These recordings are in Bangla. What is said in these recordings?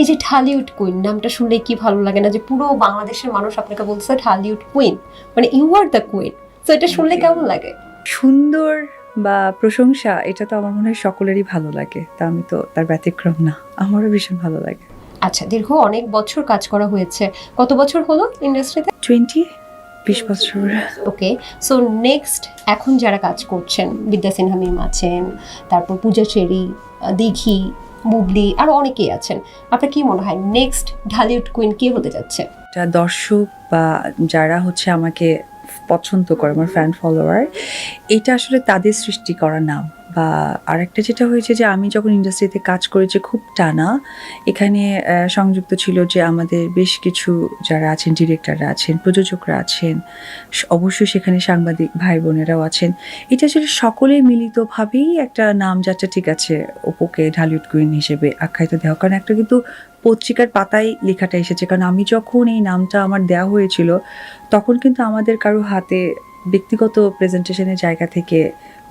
এই যে ঢালিউড কুইন নামটা শুনলে কি ভালো লাগে না যে পুরো বাংলাদেশের মানুষ আপনাকে বলছে ঢালিউড কুইন মানে ইউ আর দ্য কুইন তো এটা শুনলে কেমন লাগে? সুন্দর বা প্রশংসা এটা তো আমার মনে হয় সকলেরই ভালো লাগে তা আমি তো তার ব্যতিক্রম না আমারও ভীষণ ভালো লাগে। আচ্ছা দীর্ঘ অনেক বছর কাজ করা হয়েছে কত বছর হলো ইন্ডাস্ট্রিতে টোয়েন্টি বিশ বছর। ওকে সো নেক্সট এখন যারা কাজ করছেন বিদ্যা সিনহা মিম আছেন তারপর পূজা চেরি দিঘি বুবলি আরও অনেকেই আছেন। আপনার কি মনে হয় নেক্সট ঢালিউড কুইন কে হতে যাচ্ছে? যা দর্শক বা যারা হচ্ছে আমাকে পছন্দ করে, আমার ফ্যান ফলোয়ার এটা আসলে তাদের সৃষ্টি করা নাম। বা আরেকটা যেটা হয়েছে যে আমি যখন ইন্ডাস্ট্রিতে কাজ করেছি খুব টানা, এখানে সংযুক্ত ছিল যে আমাদের বেশ কিছু যারা আছেন ডিরেক্টররা আছেন, প্রযোজকরা আছেন অবশ্যই সেখানে সাংবাদিক ভাই বোনেরাও আছেন। এটা আসলে সকলে মিলিতভাবেই একটা নাম যাচ্ছে, ঠিক আছে ওপোকে ঢালিউড কুইন হিসেবে আখ্যায়িত দেওয়া। কারণ একটা কিন্তু পত্রিকার পাতায় লেখাটা এসেছে। কারণ আমি যখন এই নামটা আমার দেওয়া হয়েছিল, তখন কিন্তু আমাদের কারও হাতে ব্যক্তিগত প্রেজেন্টেশনের জায়গা থেকে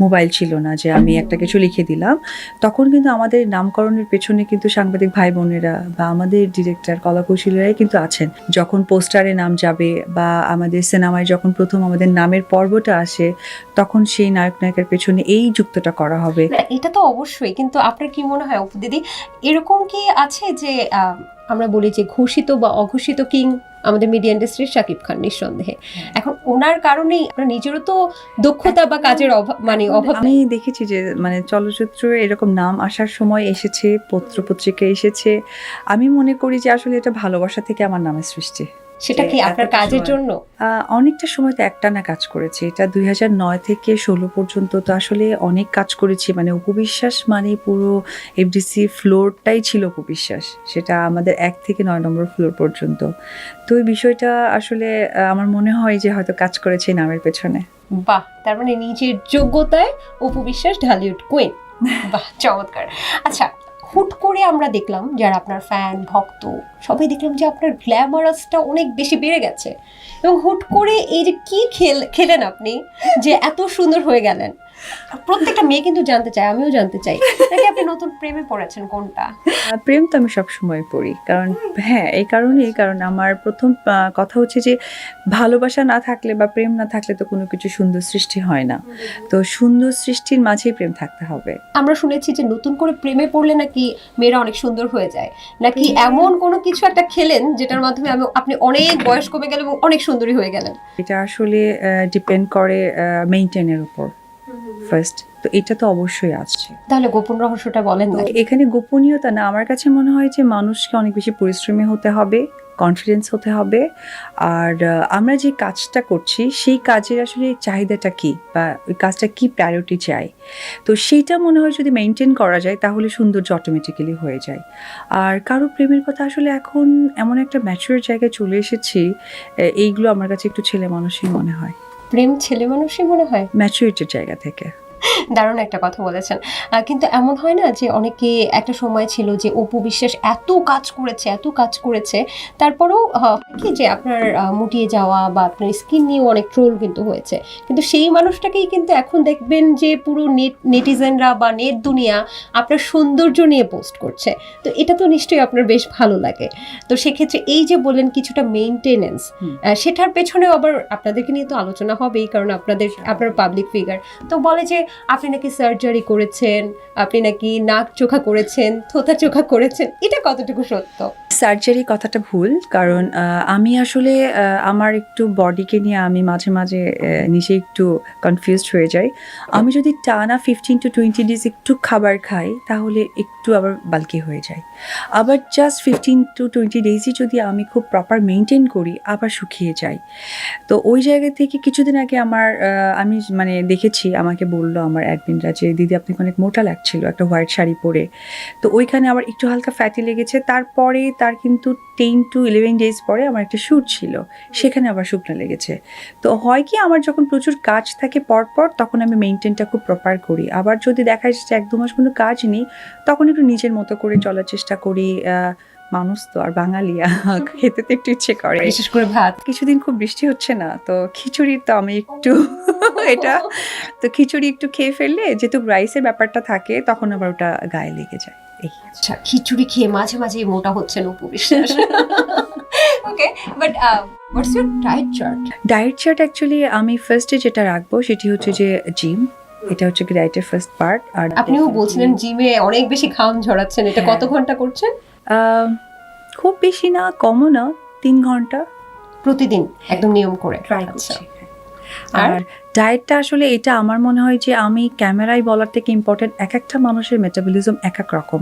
মোবাইল ছিল না যে আমি একটা কিছু লিখে দিলাম। তখন কিন্তু আমাদের নামকরণের পেছনে কিন্তু সাংবাদিক ভাই বোনেরা বা আমাদের ডিরেক্টর কলাকৌশলীরাই কিন্তু আছেন। যখন পোস্টারে নাম যাবে বা আমাদের সিনেমায় যখন প্রথম আমাদের নামের পর্বটা আসে, তখন সেই নায়ক নায়িকার পেছনে এই যুক্তটা করা হবে। এটা তো অবশ্যই। কিন্তু আপনার কি মনে হয় দিদি, এরকম কি আছে যে আমরা বলি যে ঘোষিত বা অঘোষিত কিং আমাদের মিডিয়া ইন্ডাস্ট্রির শাকিব খান নিঃসন্দেহে। এখন ওনার কারণেই আমরা নিজেরও তো দক্ষতা বা কাজের অভাব মানে অভাব আমি দেখেছি যে মানে চলচ্চিত্র এরকম নাম আসার সময় এসেছে পত্র পত্রিকা এসেছে। আমি মনে করি যে আসলে এটা ভালোবাসা থেকে আমার নামের সৃষ্টি। সেটা কি আপনার কাজের জন্য? অনেকটা সময় তো একটানা কাজ করেছি। এটা দুই হাজার নয় থেকে ষোলো পর্যন্ত তো আসলে অনেক কাজ করেছি। মানে উপবিশ্বাস মানে পুরো এফডিসি ফ্লোরটাই ছিল উপবিশ্বাস। সেটা আমাদের এক থেকে নয় নম্বর ফ্লোর পর্যন্ত। তো এই বিষয়টা আসলে আমার মনে হয় যে হয়তো কাজ করেছি নামের পেছনে। বাহ! তার মানে নিজের যোগ্যতায় উপবিশ্বাস বিশ্বাস ঢালিউড কুইন। বাহ! চমৎকার। আচ্ছা হুট করে আমরা দেখলাম যারা আপনার ফ্যান ভক্ত, সবাই দেখলাম যে আপনার গ্ল্যামারাসটা অনেক বেশি বেড়ে গেছে। এবং হুট করে এই যে কী খেল, খেলেন আপনি যে এত সুন্দর হয়ে গেলেন। প্রত্যেকটা মেয়ে কিন্তু জানতে চায় আমিও জানতে চাই। নাকি আপনি নতুন প্রেমে পড়েছেন কোনটা? প্রেম তো আমি সবসময় পড়ি কারণ হ্যাঁ এই কারণে এই কারণ আমার প্রথম কথা হচ্ছে যে ভালোবাসা না থাকলে বা প্রেম না থাকলে তো কোনো কিছু সুন্দর সৃষ্টি হয় না। তো সুন্দর সৃষ্টির মাঝেই প্রেম থাকতে হবে। আমরা শুনেছি যে নতুন করে প্রেমে পড়লে নাকি মেয়েরা অনেক সুন্দর হয়ে যায়। নাকি এমন কোনো কিছু একটা খেলেন যেটার মাধ্যমে আমি আপনি অনেক বয়স কমে গেলেন এবং অনেক সুন্দরী হয়ে গেলেন? এটা আসলে ডিপেন্ড করে মেইনটেনের উপর। ফার্স্ট তো এটা তো অবশ্যই আসছে। তাহলে গোপন রহস্যটা বলেন না এখানে গোপনীয়তা না আমার কাছে মনে হয় যে মানুষকে অনেক বেশি পরিশ্রমী হতে হবে কনফিডেন্স হতে হবে আর আমরা যে কাজটা করছি সেই কাজের আসলে চাহিদাটা কি বা ওই কাজটা কি প্রায়োরিটি চাই? তো সেইটা মনে হয় যদি মেনটেন করা যায় তাহলে সৌন্দর্য অটোমেটিক্যালি হয়ে যায়। আর কারও প্রেমের কথা আসলে এখন এমন একটা ম্যাচুর জায়গায় চলে এসেছি এইগুলো আমার কাছে একটু ছেলে মানুষই মনে হয়। প্রেম ছেলে মানুষই মনে হয়? ম্যাচুরিটির জায়গা থেকে। দারুণ একটা কথা বলেছেন। কিন্তু এমন হয় না যে অনেকে একটা সময় ছিল যে অপু বিশ্বাস এত কাজ করেছে এত কাজ করেছে তারপরেও কি যে আপনার মুটিয়ে যাওয়া বা আপনার স্কিন নিয়েও অনেক ট্রোল কিন্তু হয়েছে। কিন্তু সেই মানুষটাকেই কিন্তু এখন দেখবেন যে পুরো নেট নেটিজেনরা বা নেট দুনিয়া আপনার সৌন্দর্য নিয়ে পোস্ট করছে। তো এটা তো নিশ্চয়ই আপনার বেশ ভালো লাগে। তো সেক্ষেত্রে এই যে বললেন কিছুটা মেনটেনেন্স সেটার পেছনেও আবার আপনাদেরকে নিয়ে তো আলোচনা হবেই কারণ আপনাদের আপনার পাবলিক ফিগার তো বলে যে আপনি নাকি সার্জারি করেছেন, আপনি নাকি নাক চোখা করেছেন, থোথা চোখা করেছেন, এটা কতটুকু সত্য? সার্জারি কথাটা ভুল, কারণ আমি আসলে আমার একটু বডিকে নিয়ে আমি মাঝে মাঝে নিজে একটু কনফিউজড হয়ে যাই। আমি যদি টানা ফিফটিন টু টোয়েন্টি ডেজ একটু খাবার খাই, তাহলে একটু আবার বালকি হয়ে যায়। আবার জাস্ট ফিফটিন টু টোয়েন্টি ডেজই যদি আমি খুব প্রপার মেনটেন করি, আবার শুকিয়ে যাই তো ওই জায়গা থেকে কিছুদিন আগে আমার আমি মানে দেখেছি, আমাকে বলল আমার অ্যাডমিনরা যে, দিদি, আপনাকে অনেক মোটা লাগছিল একটা হোয়াইট শাড়ি পরে। তো ওইখানে আবার একটু হালকা ফ্যাটি লেগেছে। তারপরে তার কিন্তু টেন টু ইলেভেন ডেজ পরে আমার একটা শ্যুট ছিল। সেখানে আবার শুকনো লেগেছে। তো হয় কি আমার যখন প্রচুর কাজ থাকে পরপর তখন আমি মেনটেনটা খুব প্রপার করি। আবার যদি দেখা যাচ্ছে যে এক দু মাস কোনো কাজ নেই তখন একটু নিজের মতো করে চলার চেষ্টা করি। মানুষ তো আর বাঙালি খেতে তো একটু ইচ্ছে করে। বিশেষ করে ভাত। কিছুদিন খুব বৃষ্টি হচ্ছে না তো খিচুড়ি তো আমি একটু এটা তো খিচুড়ি একটু খেয়ে ফেললে যেহেতু রাইসের ব্যাপারটা থাকে তখন আবার ওটা গায়ে লেগে যায়। এই আচ্ছা খিচুড়ি খেয়ে মাঝে মাঝে মোটা হচ্ছেন Apu Biswas. Okay but what's your diet chart diet chart actually আমি ফার্স্টে যেটা রাখব সেটি হচ্ছে যে জিম এটা হচ্ছে কি ডায়েটের ফার্স্ট পার্ট আর আপনিও বলছিলেন জিমে অনেক বেশি ঘাম ঝরাচ্ছেন এটা কত হ্যাঁ। ঘণ্টা করছেন? খুব বেশি না কমও না তিন ঘণ্টা। প্রতিদিন একদম নিয়ম করে। ট্রাই আচ্ছা। করছি। আর ডায়েটটা আসলে এটা আমার মনে হয় যে আমি ক্যামেরায় বলার থেকে ইম্পর্টেন্ট এক একটা মানুষের মেটাবলিজম এক এক রকম।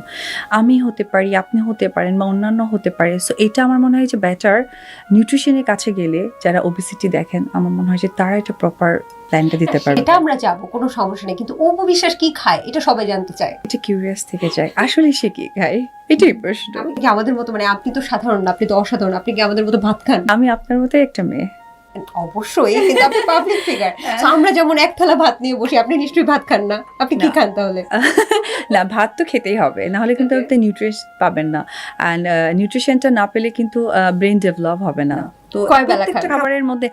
আমি হতে পারি আপনি হতে পারেন বা অন্যান্য হতে পারে। সো এটা আমার মনে হয় যে বেটার নিউট্রিশনের কাছে গেলে যারা ওবিসিটি দেখেন আমার মনে হয় যে তারা এটা প্রপার প্ল্যানটা দিতে পারবে। এটা আমরা যাব কোনো সমস্যা নেই। কিন্তু অপু বিশ্বাস কি খায় এটা সবাই জানতে চায়। এটা কিউরিয়াস থেকে যায়। আসলে সে কি খায়? এটাই প্রশ্ন। আপনি কি আমাদের মতো মানে আপনি তো সাধারণ আপনি তো অসাধারণ আপনি কি আমাদের মতো ভাত খান? আমি আপনার মতোই একটা মেয়ে। অবশ্যই কিন্তু আপনি পাবলিক ফিগার আমরা যেমন এক থালা ভাত নিয়ে বসি আপনি নিশ্চয়ই ভাত খান না। আপনি কি খান তাহলে? না ভাত তো খেতেই হবে। না হলে কিন্তু আপনি নিউট্রিশ পাবেন না। অ্যান্ড নিউট্রিশনটা না পেলে কিন্তু ব্রেন ডেভেলপ হবে না। তো কয় বেলা খাবারের মধ্যে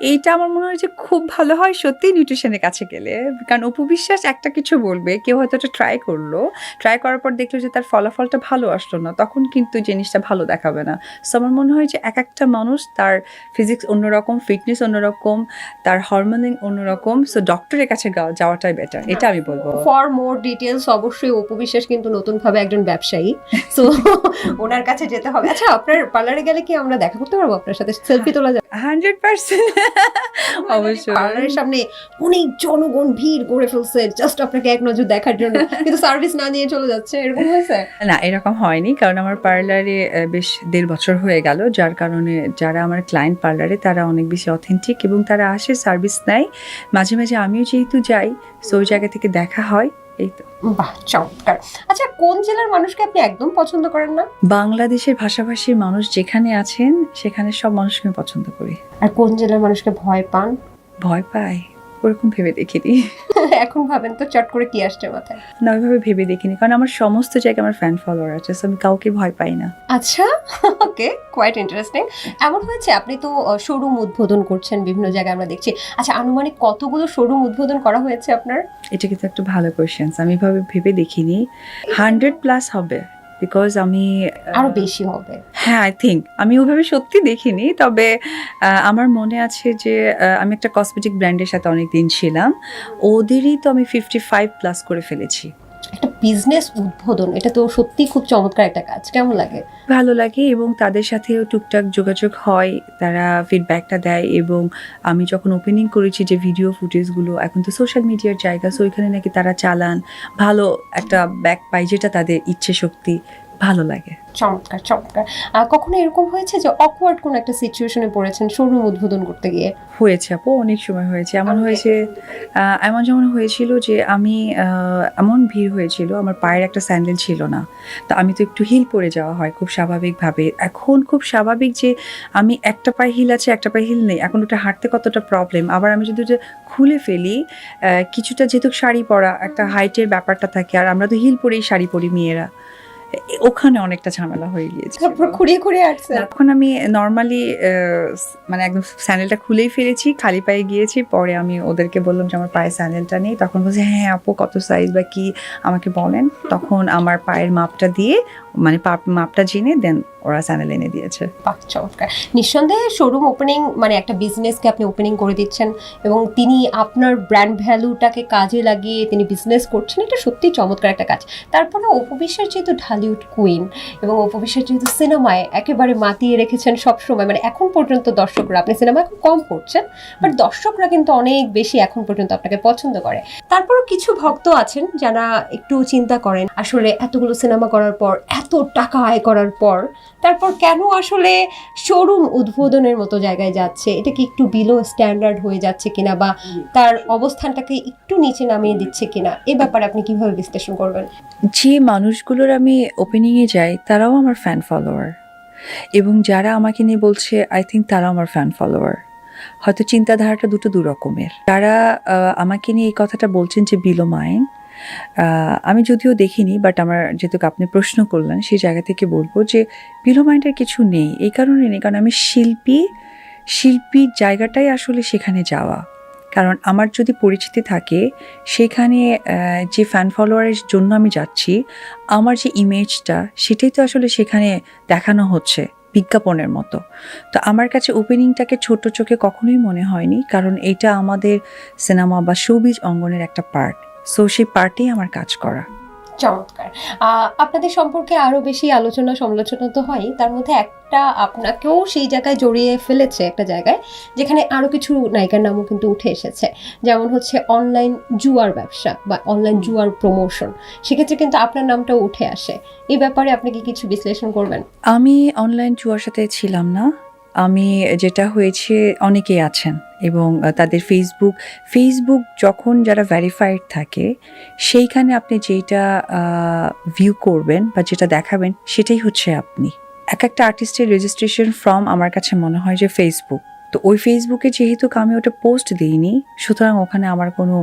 এইটা আমার মনে হয় যে খুব ভালো হয় সত্যি নিউট্রিশনের কাছে গেলে। কারণ উপবিশ্বাস একটা কিছু বলবে কেউ হয়তো এটা ট্রাই করল। ট্রাই করার পর দেখল যে তার ফলাফলটা ভালো আসলো না তখন কিন্তু জিনিসটা ভালো দেখাবে না। সো আমার মনে হয় যে এক একটা মানুষ তার ফিজিক্স অন্যরকম ফিটনেস অন্যরকম তার হরমোনিং অন্যরকম সো ডক্টরের কাছে যাওয়াটাই বেটার এটা আমি বলব। ফর মোর ডিটেলস অবশ্যই অপু বিশ্বাস কিন্তু নতুনভাবে একজন ব্যবসায়ী। সো ওনার কাছে যেতে হবে। আচ্ছা আপনার পার্লারে গেলে কি আমরা দেখা করতে পারব? আপনার সাথে সেলফি তোলা যাবে? হান্ড্রেড পার্সেন্ট অবশ্যই। পার্লারের সামনে অনেক জনগণ ভিড় করে ফেলছে জাস্ট আপনাকে এক নজর দেখার জন্য। কিন্তু সার্ভিস না নিয়ে চলে যাচ্ছে এরকম হয়েছে? না এরকম হয়নি কারণ আমার পার্লারে বেশ দেড় বছর হয়ে গেল। যার কারণে যারা আমার ক্লায়েন্ট পার্লারে তারা অনেক বেশি অথেন্টিক এবং তারা আসে সার্ভিস নেয়। মাঝে মাঝে আমিও যেহেতু যাই সো ওই জায়গা থেকে দেখা হয়। এই তো। বাহ চমৎকার। আচ্ছা কোন জেলার মানুষকে আপনি একদম পছন্দ করেন না? বাংলাদেশের ভাষাভাষীর মানুষ যেখানে আছেন সেখানে সব মানুষকে আমি পছন্দ করি। আর কোন জেলার মানুষকে ভয় পান? ভয় পাই? ওরকম ভেবে দেখিনি এখন ভাবেন তো চট করে কি আসছে মাথায়। না ওইভাবে ভেবে দেখিনি। কারণ আমার সমস্ত জায়গায় আমার ফ্যান ফলোয়ার আছে so আমি কাউকে ভয় পাই না। আচ্ছা ওকে কোয়াইট ইন্টারেস্টিং এমন হয়েছে আপনি তো শোরুম উদ্বোধন করছেন বিভিন্ন জায়গায় আমরা দেখছি। আচ্ছা আনুমানিক কতগুলো শোরুম উদ্বোধন করা হয়েছে আপনার? এটা কিন্তু একটা ভালো কোয়েশ্চেন আমি এভাবে ভেবে দেখিনি। হান্ড্রেড প্লাস হবে। বিকজ আমি আরও বেশি হবে। হ্যাঁ আই থিঙ্ক আমি ওভাবে সত্যি দেখিনি তবে আমার মনে আছে যে আমি একটা কসমেটিক ব্র্যান্ডের সাথে অনেক দিন ছিলাম। ওদেরই তো আমি ফিফটি ফাইভ প্লাস করে ফেলেছি। একটা বিজনেস উদ্বোধন। এটা তো সত্যি খুব চমৎকার একটা কাজ। কেমন লাগে? ভালো লাগে এবং তাদের সাথেও টুকটাক যোগাযোগ হয়, তারা ফিডব্যাকটা দেয় এবং আমি যখন ওপেনিং করেছি যে ভিডিও ফুটেজগুলো এখন তো সোশ্যাল মিডিয়ার জায়গা সো ওইখানে নাকি তারা চালান। ভালো একটা ব্যাক পাই যেটা তাদের ইচ্ছে শক্তি ভালো লাগে। চমৎকার চমৎকার। কখনো এরকম হয়েছে যে অকওয়ার্ড কোন একটা সিচুয়েশনে পড়েছেন শোরুম উদ্বোধন করতে গিয়ে? হয়েছে আপু অনেক সময় হয়েছে। এমন হয়েছে এমন যেমন হয়েছিল যে আমি এমন ভিড় হয়েছিল আমার পায়ের একটা স্যান্ডেল ছিল না। তো আমি তো একটু হিল পরে যাওয়া হয় খুব স্বাভাবিকভাবে। এখন খুব স্বাভাবিক যে আমি একটা পায়ে হিল আছে একটা পায়ে হিল নেই। এখন ওটা হাঁটতে কতটা প্রবলেম আবার আমি যদি ওটা খুলে ফেলি কিছুটা যেহেতু শাড়ি পরা একটা হাইটের ব্যাপারটা থাকে আর আমরা তো হিল পরেই শাড়ি পরি মেয়েরা। ওখানে অনেকটা ঝামেলা হয়ে গিয়েছে তারপর খুঁড়িয়ে খুঁড়িয়ে আসছে। এখন আমি নর্মালি মানে একদম স্যান্ডেলটা খুলেই ফেলেছি খালি পায়ে গিয়েছি। পরে আমি ওদেরকে বললাম যে আমার পায়ে স্যান্ডেলটা নেই। তখন বলছে হ্যাঁ আপু কত সাইজ বা কি আমাকে বলেন। তখন আমার পায়ের মাপটা দিয়ে মানে মাপটা জেনে দেন ওরা স্যান্ডেল এনে দিয়েছে। বাহ, চমৎকার। নিঃসন্দেহে শোরুম ওপেনিং মানে একটা বিজনেসকে আপনি ওপেনিং করে দিচ্ছেন এবং তিনি আপনার ব্র্যান্ড ভ্যালুটাকে কাজে লাগিয়ে তিনি বিজনেস করছেন, এটা সত্যিই চমৎকার একটা কাজ। তারপরে অপবিশ্বাস যেহেতু ঢালিউড কুইন এবং অপবিশ্বাস যেহেতু সিনেমায় একেবারে মাতিয়ে রেখেছেন সবসময়। মানে এখন পর্যন্ত দর্শকরা, আপনি সিনেমা এখন কম করছেন বাট দর্শকরা কিন্তু অনেক বেশি এখন পর্যন্ত আপনাকে পছন্দ করে। তারপরও কিছু ভক্ত আছেন যারা একটু চিন্তা করেন, আসলে এতগুলো সিনেমা করার পর এত টাকা আয় করার পর, তারপর কেন আসলে শোরুম উদ্বোধনের মতো জায়গায় যাচ্ছে? এটা কি একটু বিলো স্ট্যান্ডার্ড হয়ে যাচ্ছে কিনা বা তার অবস্থানটাকে একটু নিচে নামিয়ে দিচ্ছে কিনা? এ ব্যাপারে আপনি কীভাবে বিশ্লেষণ করবেন? যে মানুষগুলোর আমি ওপেনিংয়ে যাই, তারাও আমার ফ্যান ফলোয়ার এবং যারা আমাকে নিয়ে বলছে আই থিঙ্ক তারাও আমার ফ্যান ফলোয়ার হয়তো চিন্তাধারাটা দুটো দু রকমের যারা আমাকে নিয়ে এই কথাটা বলছেন যে বিলো মাইন আমি যদিও দেখিনি বাট আমার যেহেতু আপনি প্রশ্ন করলেন, সেই জায়গা থেকে বলব যে বিলো মাইন্ডের কিছু নেই। এই কারণে নেই, কারণ আমি শিল্পী, শিল্পীর জায়গাটাই আসলে সেখানে যাওয়া। কারণ আমার যদি পরিচিতি থাকে, সেখানে যে ফ্যান ফলোয়ারের জন্য আমি যাচ্ছি, আমার যে ইমেজটা সেটাই তো আসলে সেখানে দেখানো হচ্ছে, বিজ্ঞাপনের মতো। তো আমার কাছে ওপেনিংটাকে ছোট চোখে কখনোই মনে হয়নি, কারণ এটা আমাদের সিনেমা বা শোবিজ অঙ্গনের একটা পার্ট সো সেই পার্টি আমার কাজ করা। চমৎকার। আপনাদের সম্পর্কে আরও বেশি আলোচনা সমালোচনা তো হয় তার মধ্যে একটা আপনাকেও সেই জায়গায় জড়িয়ে ফেলেছে একটা জায়গায় যেখানে আরও কিছু নায়িকার নামও কিন্তু উঠে এসেছে। যেমন হচ্ছে অনলাইন জুয়ার ব্যবসা বা অনলাইন জুয়ার প্রমোশন সেক্ষেত্রে কিন্তু আপনার নামটাও উঠে আসে। এই ব্যাপারে আপনি কি কিছু বিশ্লেষণ করবেন? আমি অনলাইন জুয়ার সাথে ছিলাম না। আমি যেটা হয়েছে অনেকেই আছেন এবং তাদের ফেসবুক ফেসবুক যখন যারা ভেরিফাইড থাকে, সেইখানে আপনি যেটা ভিউ করবেন বা যেটা দেখাবেন, সেটাই হচ্ছে আপনি। এক একটা আর্টিস্টের রেজিস্ট্রেশন ফর্ম আমার কাছে মনে হয় যে ফেসবুক তো ওই ফেসবুকে যেহেতু আমি ওটা পোস্ট দিইনি, সুতরাং ওখানে আমার কোনো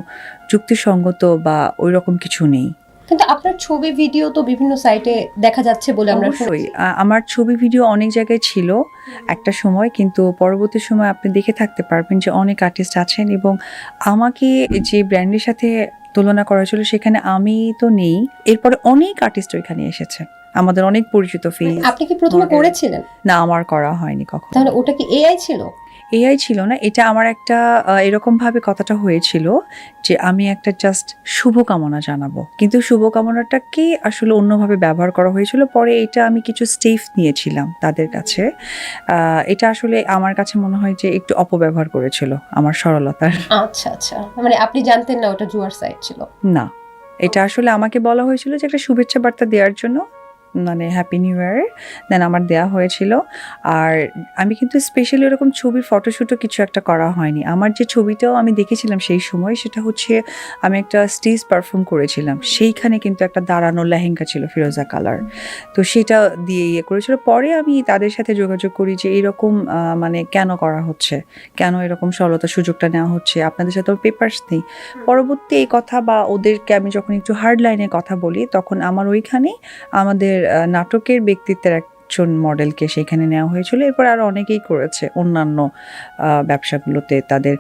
যুক্তিসঙ্গত বা ওই রকম কিছু নেই। কিন্তু আপনার ছবি ভিডিও তো বিভিন্ন সাইটে দেখা যাচ্ছে বলে আমরা অবশ্যই। আমার ছবি ভিডিও অনেক জায়গায় ছিল একটা সময় কিন্তু পরবর্তী সময় আপনি দেখে থাকতে পারবেন যে অনেক আর্টিস্ট আছেন এবং আমাকে যে ব্র্যান্ডের সাথে তুলনা করা হয়েছিল সেখানে আমি তো নেই। এরপরে অনেক আর্টিস্ট ওইখানে এসেছে। আমাদের অনেক পরিচিত ফেস আপনি কি প্রথমে করেছিলেন? না আমার করা হয়নি কখনো। তাহলে ওটা কি এআই ছিল? এআই ছিল না এটা আমার একটা এরকমভাবে কথাটা হয়েছিল যে আমি একটা জাস্ট শুভকামনা জানাব। কিন্তু শুভকামনাটাকে আসলে অন্যভাবে ব্যবহার করা হয়েছিল? পরে এটা আমি কিছু স্টেপ নিয়েছিলাম তাদের কাছে। এটা আসলে আমার কাছে মনে হয় যে একটু অপব্যবহার করেছিল আমার সরলতার। আচ্ছা আচ্ছা। মানে আপনি জানতেন না ওটা জুয়ার সাইট ছিল। না। এটা আসলে আমাকে বলা হয়েছিল যে একটা শুভেচ্ছা বার্তা দেওয়ার জন্য মানে হ্যাপি নিউ ইয়ার দেন আমার দেয়া হয়েছিল। আর আমি কিন্তু স্পেশালি এরকম ছবির ফটোশ্যুটও কিছু একটা করা হয়নি। আমার যে ছবিটাও আমি দেখেছিলাম সেই সময় সেটা হচ্ছে আমি একটা স্টেজ পারফর্ম করেছিলাম। সেইখানে কিন্তু একটা দাঁড়ানো লেহেঙ্গা ছিল ফিরোজা কালার। তো সেটা দিয়ে ইয়ে করেছিল। পরে আমি তাদের সাথে যোগাযোগ করি যে এরকম মানে কেন করা হচ্ছে? কেন এরকম সরলতা সুযোগটা নেওয়া হচ্ছে? আপনাদের সাথে ওর পেপার্স নেই। পরবর্তী এই কথা বা ওদেরকে আমি যখন একটু হার্ড লাইনে কথা বলি, তখন আমার ওইখানে আমাদের নাটকের ব্যক্তিত্বের একজন মডেলকে সেখানে নেওয়া হয়েছিল। এরপর আরও অনেকেই করেছে অন্যান্য ব্যবসাগুলোতে তাদের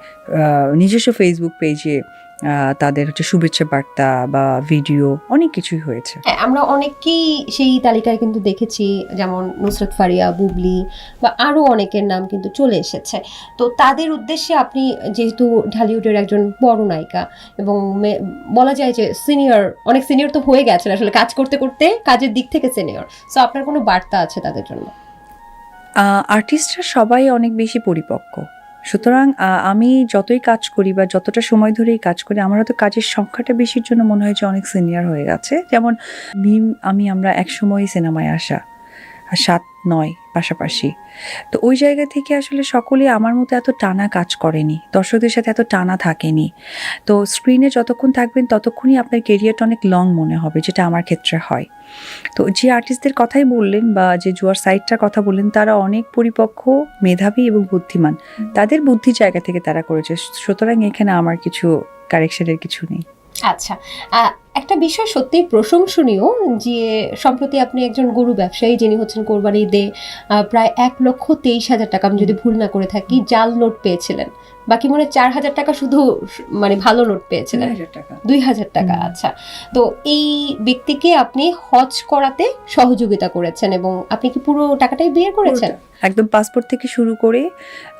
নিজস্ব ফেসবুক পেজে তাদের হচ্ছে শুভেচ্ছা বার্তা বা ভিডিও অনেক কিছুই হয়েছে। হ্যাঁ আমরা অনেককেই সেই তালিকায় কিন্তু দেখেছি যেমন নুসরত ফারিয়া বুবলি বা আরও অনেকের নাম কিন্তু চলে এসেছে। তো তাদের উদ্দেশ্যে আপনি যেহেতু ঢালিউডের একজন বড় নায়িকা এবং বলা যায় যে সিনিয়র অনেক সিনিয়র তো হয়ে গেছেন আসলে কাজ করতে করতে কাজের দিক থেকে সিনিয়র। সো আপনার কোনো বার্তা আছে তাদের জন্য? আর্টিস্টরা সবাই অনেক বেশি পরিপক্ক। সুতরাং আমি যতই কাজ করি বা যতটা সময় ধরেই কাজ করি, আমার হয়তো কাজের সংখ্যাটা বেশির জন্য মনে হয়েছে অনেক সিনিয়র হয়ে গেছে। যেমন ভীম আমি আমরা একসময় সিনেমায় আসা আর সাত, নয় পাশাপাশি। তো ওই জায়গা থেকে আসলে সকলে আমার মতো এত টানা কাজ করেনি। দর্শকদের সাথে এত টানা থাকেনি। তো স্ক্রিনে যতক্ষণ থাকবেন, ততক্ষণই আপনার কেরিয়ারটা অনেক লং মনে হবে, যেটা আমার ক্ষেত্রে হয়। তো যে আর্টিস্টদের কথাই বললেন বা যে জুয়ার সাইডটার কথা বললেন, তারা অনেক পরিপক্ক, মেধাবী এবং বুদ্ধিমান। তাদের বুদ্ধি জায়গা থেকে তারা করেছে। সুতরাং এখানে আমার কিছু কারেকশনের কিছু নেই। আচ্ছা একটা বিষয় সত্যিই প্রশংসনীয় যে সম্প্রতি আপনি একজন গরু ব্যবসায়ী যিনি হচ্ছেন কোরবানি ঈদে প্রায় এক লক্ষ তেইশ হাজার টাকা আমি যদি ভুল না করে থাকি জাল নোট পেয়েছিলেন। বাকি মনে চার হাজার টাকা শুধু মানে ভালো নোট পেয়েছিলেন। দুই হাজার টাকা। আচ্ছা। তো এই ব্যক্তিকে আপনি হজ করাতে সহযোগিতা করেছেন এবং আপনি কি পুরো টাকাটাই বিয়ে করেছেন? একদম পাসপোর্ট থেকে শুরু করে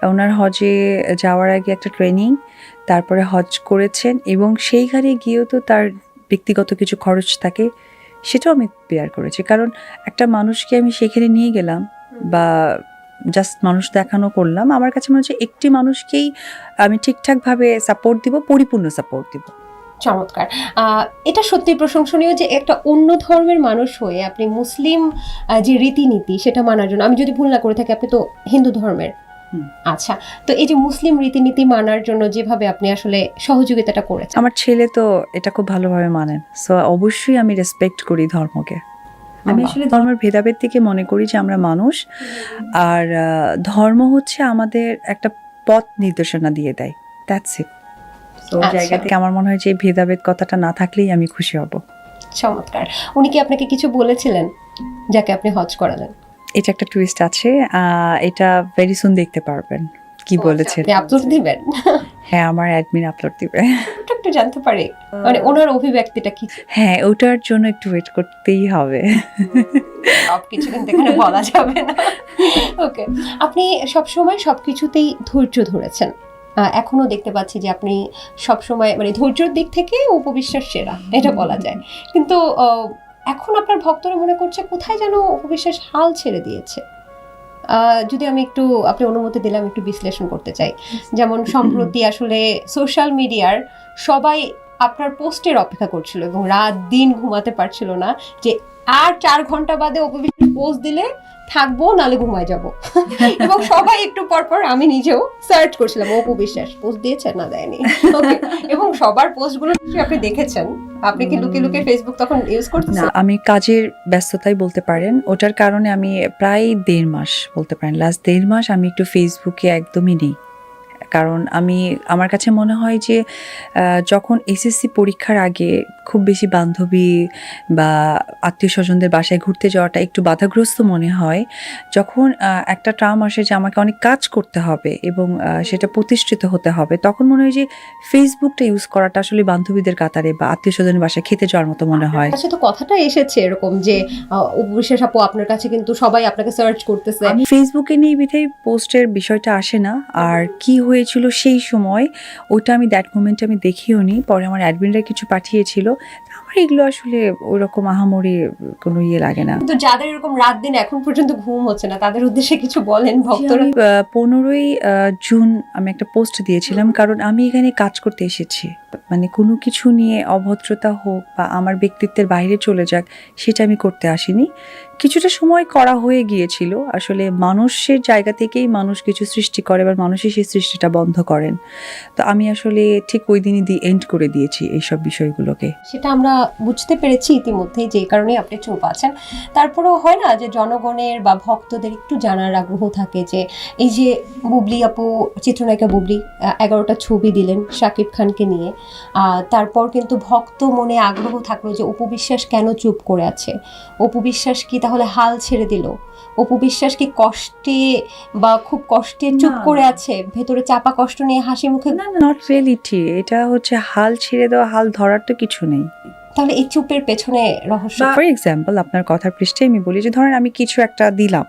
ওনার হজে যাওয়ার আগে একটা ট্রেনিং তারপরে হজ করেছেন এবং সেইখানে গিয়েও তো তার ব্যক্তিগত কিছু খরচ থাকে, সেটাও আমি বেয়ার করেছি। কারণ একটা মানুষকে আমি সেখানে নিয়ে গেলাম বা জাস্ট মানুষ দেখানো করলাম, আমার কাছে মনে হচ্ছে একটি মানুষকেই আমি ঠিকঠাকভাবে সাপোর্ট দিব, পরিপূর্ণ সাপোর্ট দিব। চমৎকার। এটা সত্যি প্রশংসনীয় যে একটা অন্য ধর্মের মানুষ হয়ে আপনি মুসলিম যে রীতিনীতি সেটা মানার জন্য, আমি যদি ভুল না করে থাকি, আপনি তো হিন্দু ধর্মের। আচ্ছা তো এই যে মুসলিম রীতিনীতি মানার জন্য যেভাবে আপনি আসলে সহযোগিতাটা করেছেন। আমার ছেলে তো এটা খুব ভালোভাবে মানেন সো অবশ্যই আমি রেসপেক্ট করি ধর্মকে। আমি আসলে ধর্মের ভেদাভেদ থেকে মনে করি যে আমরা মানুষ আর ধর্ম হচ্ছে আমাদের একটা পথ নির্দেশনা দিয়ে দেয় দ্যাটস ইট তো। জায়গা থেকে আমার মনে হয় যে এই ভেদাভেদ কথাটা না থাকলেই আমি খুশি হব। চমৎকার। উনি কি আপনাকে কিছু বলেছিলেন যাকে আপনি হজ করালেন? এটা একটা টুইস্ট আছে এটা ভেরি সুন দেখতে পারবেন কি বলেছেন? আপলোড দিবেন? হ্যাঁ আমার অ্যাডমিন আপলোড দিবে। একটু জানতে পারি। মানে ওনার অভিব্যক্তিটা কি? হ্যাঁ ওটার জন্য একটু ওয়েট করতেই হবে। সব কিছু কিন্তু এখানে বলা যাবে না। ওকে আপনি সব সময় সবকিছুতেই ধৈর্য ধরেছেন। এখনও দেখতে পাচ্ছি যে আপনি সব সময় মানে ধৈর্যের দিক থেকে উপবিশ্বাস সেরা এটা বলা যায়। কিন্তু এখন আপনার ভক্তরা মনে করছে কোথায় যেন অপবিশ্বাস হাল ছেড়ে দিয়েছে। যদি আমি একটু আপনি অনুমতি দিলাম একটু বিশ্লেষণ করতে চাই। যেমন সম্প্রতি আসলে সোশ্যাল মিডিয়ার সবাই আপনার পোস্টের অপেক্ষা করছিল এবং রাত দিন ঘুমাতে পারছিল না যে আর চার ঘণ্টা বাদে অপবিশ্বাস পোস্ট দিলে থাকব নালে ঘুমায় যাব। এবং সবাই একটু পর পর আমি নিজেও সার্চ করছিলাম অপু বিশ্বাস পোস্ট দিয়েছে? না দেয়নি। এবং সবার পোস্টগুলো আপনি দেখেছেন। আপনি কি লুকিয়ে লুকিয়ে ফেসবুক তখন ইউজ না আমি কাজের ব্যস্ততাই বলতে পারেন। ওটার কারণে আমি প্রায় দেড় মাস বলতে পারেন লাস্ট দেড় মাস আমি একটু ফেসবুকে একদমই নেই। কারণ আমি আমার কাছে মনে হয় যে যখন এসএসসি পরীক্ষার আগে খুব বেশি বান্ধবী বা আত্মীয় স্বজনদের বাসায় ঘুরতে যাওয়াটা একটু বাধাগ্রস্ত মনে হয় যখন একটা ট্রাম আসে যে আমাকে অনেক কাজ করতে হবে এবং সেটা প্রতিষ্ঠিত হতে হবে তখন মনে হয় যে ফেসবুকটা ইউজ করাটা আসলে বান্ধবীদের কাতারে বা আত্মীয় স্বজনের বাসায় খেতে যাওয়ার মতো মনে হয়। কাছে তো কথাটা এসেছে এরকম যে বিশ্বাস আপু আপনার কাছে কিন্তু সবাই আপনাকে সার্চ করতেছে। ফেসবুকে নিয়ে বিধায় পোস্টের বিষয়টা আসে না আর কি হয়েছিল সেই সময় ওটা আমি দ্যাট মোমেন্টে আমি দেখিও নি। পরে আমার অ্যাডমিনরা কিছু পাঠিয়েছিল। আমার এগুলো আসলে ওরকম আহামরি কোনো ইয়ে লাগে না। কিন্তু যাদের এরকম রাত দিন এখন পর্যন্ত ঘুম হচ্ছে না তাদের উদ্দেশ্যে কিছু বলেন ভক্তরা। পনেরোই জুন আমি একটা পোস্ট দিয়েছিলাম কারণ আমি এখানে কাজ করতে এসেছি। মানে কোনো কিছু নিয়ে অভদ্রতা হোক বা আমার ব্যক্তিত্বের বাইরে চলে যাক সেটা আমি করতে আসিনি। কিছুটা সময় করা হয়ে গিয়েছিল। আসলে মানুষের জায়গা থেকেই মানুষ কিছু সৃষ্টি করে এবার মানুষই সেই সৃষ্টিটা বন্ধ করেন। তো আমি আসলে ঠিক ওই দিনই দি এন্ড করে দিয়েছি এইসব বিষয়গুলোকে। সেটা আমরা বুঝতে পেরেছি ইতিমধ্যেই যে কারণে আপনি চুপ আছেন। তারপরেও হয় না যে জনগণের বা ভক্তদের একটু জানার আগ্রহ থাকে যে এই যে বুবলি আপু, চিত্রনায়িকা বুবলি এগারোটা ছবি দিলেন শাকিব খানকে নিয়ে। তারপর কিন্তু ভক্ত মনে আগ্রহ থাকল যে উপবিশ্বাস কেন চুপ করে আছে? উপবিশ্বাস কি তাহলে হাল ছেড়ে দিল। অপু বিশ্বাস কি কষ্টে বা খুব কষ্টে চুপ করে আছে? ভেতরে চাপা কষ্ট নিয়ে হাসি মুখে না নট রিয়েলিটি এটা হচ্ছে হাল ছেড়ে দেওয়া হাল ধরার তো কিছু নেই। তাহলে এই চুপের পেছনে রহস্য ফর এক্সাম্পল আপনার কথার পৃষ্ঠে আমি বলি যে ধরেন আমি কিছু একটা দিলাম।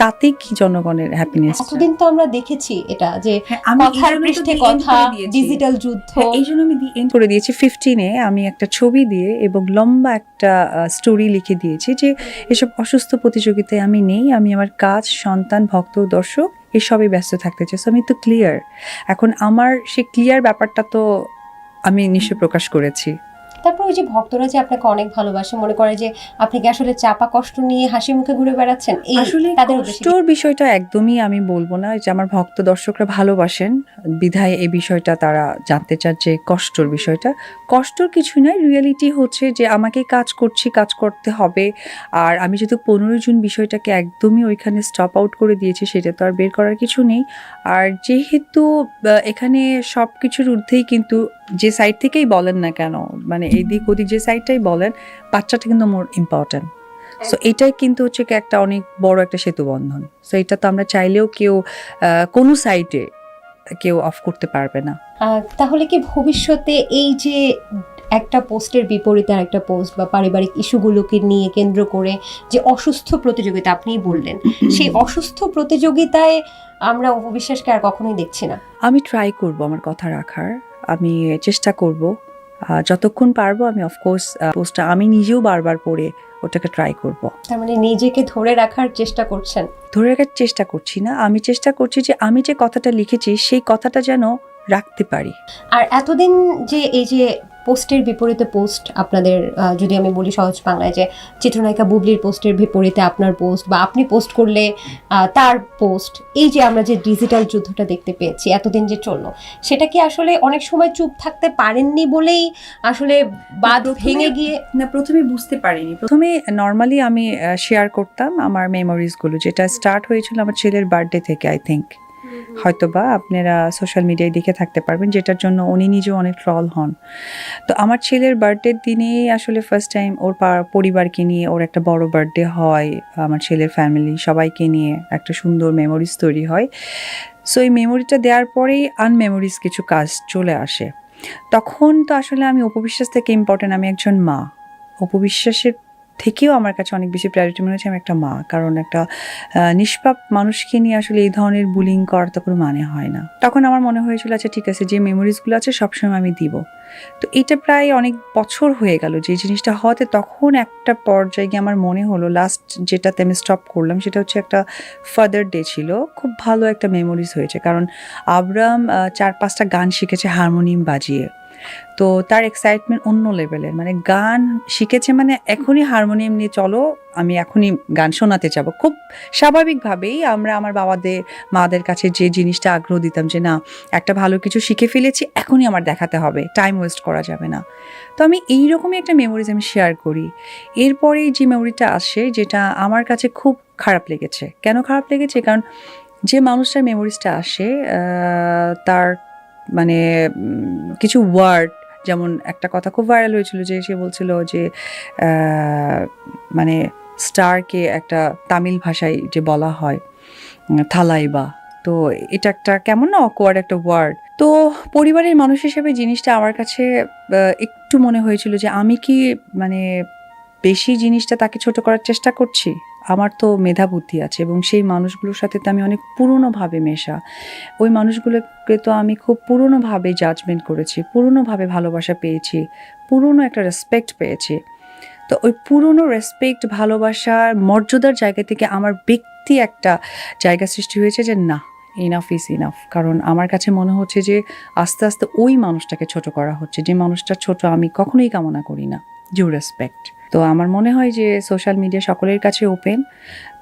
তাতে কি জনগণের হ্যাপিনেস এতদিন তো আমরা দেখেছি এটা যে কথার পৃষ্ঠে কথা ডিজিটাল যুদ্ধ হ্যাঁ, এই জন্য আমি এন্ড করে দিয়েছি। ফিফটিনে আমি একটা ছবি দিয়ে এবং লম্বা একটা স্টোরি লিখে দিয়েছি যে এসব অসুস্থ প্রতিযোগিতায় আমি নেই আমি আমার কাজ সন্তান ভক্ত দর্শক এসবে ব্যস্ত থাকতে চাই। So, আমি তো ক্লিয়ার এখন আমার সে ক্লিয়ার ব্যাপারটা তো আমি নিশ্চয় প্রকাশ করেছি। তারপর ওই যে ভক্তরা যে আপনাকে অনেক ভালোবাসে মনে করে যে আপনি কি আসলে চাপা কষ্ট নিয়ে হাসি মুখে ঘুরে বেড়াচ্ছেন? এই আসলে তাদের কষ্টর বিষয়টা একদমই আমি বলব না যে আমার ভক্ত দর্শকরা ভালোবাসেন বিধায় এই বিষয়টা তারা জানতে চান যে কষ্টর বিষয়টা। কষ্টর কিছু নয় রিয়েলিটি হচ্ছে যে আমাকে কাজ করছি কাজ করতে হবে আর আমি যেহেতু পনেরো জুন বিষয়টাকে একদমই ওইখানে স্টপ আউট করে দিয়েছি সেটা তো আর বের করার কিছু নেই। আর যেহেতু এখানে সব কিছুর ঊর্ধ্বেই কিন্তু যে সাইড থেকেই বলেন না কেন মানে এদিক ওদিক যে সাইডটাই বলেন বাচ্চাটা কিন্তু মোর ইম্পর্ট্যান্ট সো এটাই কিন্তু হচ্ছে কি একটা অনেক বড় একটা সেতু বন্ধন। সো এটা তো আমরা চাইলেও কেউ কোনো সাইটে কেউ অফ করতে পারবে না। তাহলে কি ভবিষ্যতে এই যে একটা পোস্টের বিপরীতে আর একটা পোস্ট বা পারিবারিক ইস্যুগুলোকে নিয়ে কেন্দ্র করে যে অসুস্থ প্রতিযোগিতা আপনিই বললেন সেই অসুস্থ প্রতিযোগিতায় আমরা উপবিশ্বাসকে আর কখনোই দেখছি না? আমি ট্রাই করব আমার কথা রাখার আমি চেষ্টা করব। যতক্ষণ পারব আমি অফকোর্স পোস্টটা আমি নিজেও বারবার পড়ে ওটাকে ট্রাই করব। তার মানে নিজেকে ধরে রাখার চেষ্টা করছেন? ধরে রাখার চেষ্টা করছি না। আমি চেষ্টা করছি যে আমি যে কথাটা লিখেছি সেই কথাটা যেন রাখতে পারি। আর এতদিন যে এই যে পোস্টের বিপরীতে পোস্ট আপনাদের যদি আমি বলি সহজ বাংলায় যে চিত্রনায়িকা বুবলির পোস্টের বিপরীতে আপনার পোস্ট বা আপনি পোস্ট করলে তার পোস্ট এই যে আমরা যে ডিজিটাল যুদ্ধটা দেখতে পেয়েছি এতদিন যে চলল সেটা কি আসলে অনেক সময় চুপ থাকতে পারেননি বলেই আসলে বাদ ভেঙে গিয়ে না প্রথমে বুঝতে পারিনি। প্রথমে নর্মালি আমি শেয়ার করতাম আমার মেমোরিজগুলো যেটা স্টার্ট হয়েছিল আমার ছেলের বার্থডে থেকে আই থিঙ্ক হয়তোবা আপনারা সোশ্যাল মিডিয়ায় দেখে থাকতে পারবেন, যেটার জন্য উনি নিজেও অনেক ট্রল হন। তো আমার ছেলের বার্থডের দিনেই আসলে ফার্স্ট টাইম ওর পরিবারকে নিয়ে ওর একটা বড় বার্থডে হয়, আমার ছেলের ফ্যামিলি সবাইকে নিয়ে একটা সুন্দর মেমোরিজ তৈরি হয়। সো এই মেমোরিটা দেওয়ার পরেই আনমেমোরিজ কিছু কাজ চলে আসে। তখন তো আসলে আমি উপবিশ্বাস থেকে ইম্পর্টেন্ট আমি একজন মা। উপবিশ্বাসের থেকেও আমার কাছে অনেক বেশি প্রায়োরিটি মনে হচ্ছে আমি একটা মা। কারণ একটা নিষ্পাপ মানুষকে নিয়ে আসলে এই ধরনের বুলিং করার তো কোনো মানে হয় না। তখন আমার মনে হয়েছিল আচ্ছা ঠিক আছে, যে মেমোরিজগুলো আছে সবসময় আমি দিব। তো এটা প্রায় অনেক বছর হয়ে গেল, যে জিনিসটা হওয়াতে তখন একটা পর্যায়ে গিয়ে আমার মনে হলো লাস্ট যেটাতে আমি স্টপ করলাম, সেটা হচ্ছে একটা ফাদার ডে ছিল। খুব ভালো একটা মেমোরিজ হয়েছে। কারণ আবরাম চার পাঁচটা গান শিখেছে হারমোনিয়াম বাজিয়ে। তো তার এক্সাইটমেন্ট অন্য লেভেলের মানে গান শিখেছে মানে এখনই হারমোনিয়াম নিয়ে চলো, আমি এখনই গান শোনাতে যাব। খুব স্বাভাবিকভাবেই আমরা আমার বাবাদের, মাদের কাছে যে জিনিসটা আগ্রহ দিতাম যে না, একটা ভালো কিছু শিখে ফেলেছি, এখনই আমার দেখাতে হবে টাইম ওয়েস্ট করা যাবে না। তো আমি এইরকমই একটা মেমোরিজ আমি শেয়ার করি। এরপরেই যে মেমোরিটা আসে, যেটা আমার কাছে খুব খারাপ লেগেছে। কেন খারাপ লেগেছে? কারণ যে মানুষটার মেমোরিজটা আসে তার মানে কিছু ওয়ার্ড যেমন একটা কথা খুব ভাইরাল হয়েছিল যে সে বলছিল যে মানে স্টারকে একটা তামিল ভাষায় যে বলা হয় থালাইবা। তো এটা একটা কেমন না অকওয়ার্ড একটা ওয়ার্ড তো পরিবারের মানুষ হিসেবে জিনিসটা আমার কাছে একটু মনে হয়েছিল যে আমি কি মানে বেশি জিনিসটা তাকে ছোট করার চেষ্টা করছি? আমার তো মেধা বুদ্ধি আছে এবং সেই মানুষগুলোর সাথে তো আমি অনেক পুরনোভাবে মেশা। ওই মানুষগুলোকে তো আমি খুব পুরনোভাবে জাজমেন্ট করেছি, পুরনোভাবে ভালোবাসা পেয়েছি, পুরনো একটা রেসপেক্ট পেয়েছি। তো ওই পুরনো রেসপেক্ট ভালোবাসার মর্যাদার জায়গা থেকে আমার ব্যক্তি একটা জায়গা সৃষ্টি হয়েছে যে না ইনাফ ইজ ইনাফ কারণ আমার কাছে মনে হচ্ছে যে আস্তে আস্তে ওই মানুষটাকে ছোট করা হচ্ছে, যে মানুষটা ছোট আমি কখনোই কামনা করি না। ডিউ রেসপেক্ট তো আমার মনে হয় যে সোশ্যাল মিডিয়া সকলের কাছে ওপেন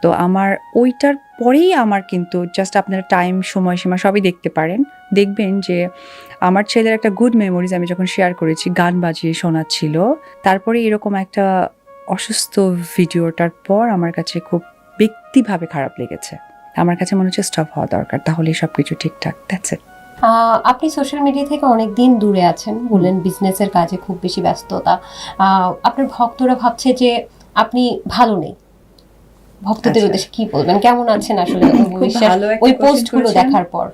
তো আমার ওইটার পরেই আমার কিন্তু জাস্ট আপনারা টাইম সময়সীমা সবই দেখতে পারেন। দেখবেন যে আমার ছেলের একটা গুড মেমোরিজ আমি যখন শেয়ার করেছি, গান বাজিয়ে শোনাচ্ছিল, তারপরে এরকম একটা অসুস্থ ভিডিওটার পর আমার কাছে খুব ব্যক্তিভাবে খারাপ লেগেছে। আমার কাছে মনে হচ্ছে স্টপ হওয়া দরকার তাহলে সব কিছু ঠিকঠাক দ্যাটস ইট আপনি সোশ্যাল মিডিয়া থেকে অনেক দিন দূরে আছেন বললেন বিজনেসের কাজে খুব বেশি ব্যস্ততা। আহ, আপনার ভক্তরা ভাবছে যে আপনি ভালো নেই। ভক্তদের আচ্ছা। উদ্দেশ্যে কি বলবেন? কেমন আছেন আসলে? ওই পোস্টগুলো দেখার পর।